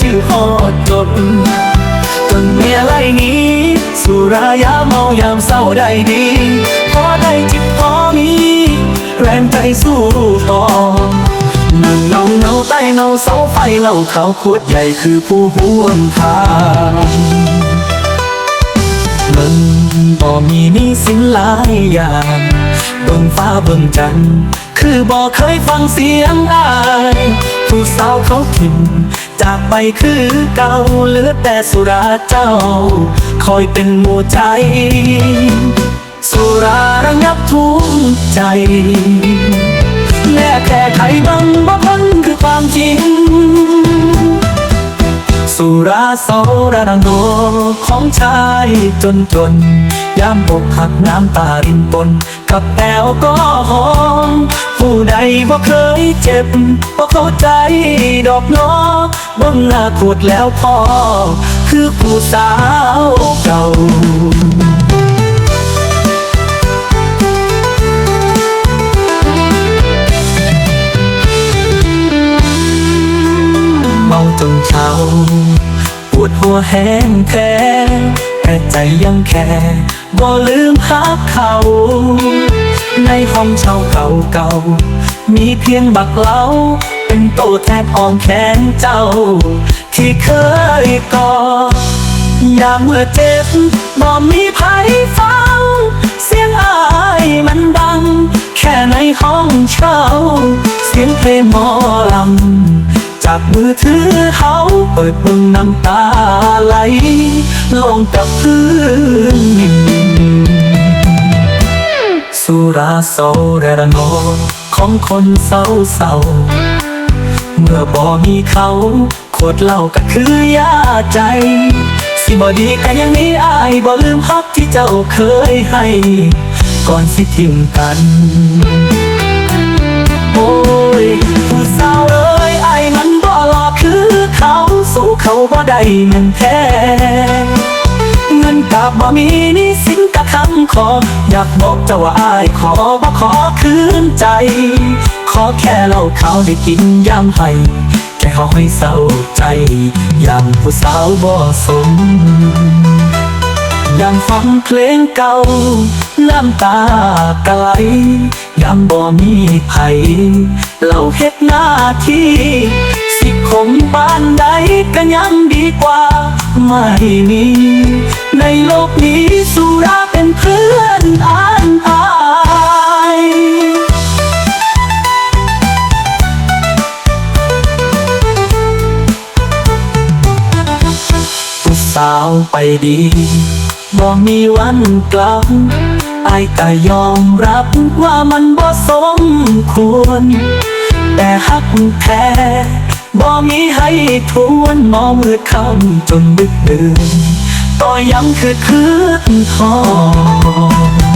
ชื่อฮอดจดจนเมียไรนี้ สุรายาเมายามเศร้าได้ดีพอได้จิบพอมีแรงใจสู้ต่อนั่งเงาเงาใต้เงาเสาไฟเหล่าเขาขวดใหญ่คือผู้ห่วงทางเบิ่งบ่มีนี่สินหลายอย่างเบิ่งฟ้าเบิ่งจันทร์คือบ่เคยฟังเสียงอาย ผู้สาวเขาถิ่น จากไปคือเก่าเหลือแต่สุราเจ้า คอยเป็นหมู่ใจ สุราระงับทุกใจแลกแค่ไขบังบ่พ้นคือความจริง สุราโซราดังโดของชายจนจน ยามอกหักน้ำตารินปน กับแอลก็หอมผู้ใดบ่เคยเจ็บบ่เข้าใจดอกน้อบ่งหน้าขวดแล้วพอ คือผู้สาวเก่าเมาจนเช้า ปวดหัวแห้งแท้แต่ใจยังแค่ บ่ลืมพักเขา ในห้องเช่าเก่าเก่าๆมีเพียงบักเหลาเป็นโตแทบอ้อมแขนเจ้า ที่เคยกอดยามเมื่อเจ็บบ่มีไผฟัง เสียงอายมันดัง แค่ในห้องเช่า เสียงเพลงหมอลำ จากมือถือเขาเปิดเบิ่งน้ำตาไหล ลงกับพื้นสุราโซแรระโงของคนเศร้าเศร้าเมื่อบ่มีเขาโคตรเล่าก็คือยาใจ สิบ่ดีกันยังนี้อายบ่ลืมฮักที่เจ้าเคยให้ ก่อนสิทิ้งกัน บ่ได้เงินแท้เงินกับบ่มีนี่สินกับคำขอ อยากบอกเจ้าว่าอายขอบ่ขอคืนใจ ขอแค่เหล้าขาได้กินยามให้แค่ขอให้เศร้าใจยามผู้สาวบ่สมยังฟังเพลงเก่าน้ำตากะไหลยังบ่มีไผเราเฮ็ดหน้าที่ คงปานใดก็ยังดีกว่า ไม่มี ในโลกนี้สุราเป็นเพื่อนอ่านอายผู้สาวไปดีบ่มีวันกลับไอ้ก็ยอมรับว่ามันบ่สมควร แต่หักแท้ มีให้ทวนมองมืดค่ำจนดึกดื่นต่อยังคือคืนทอง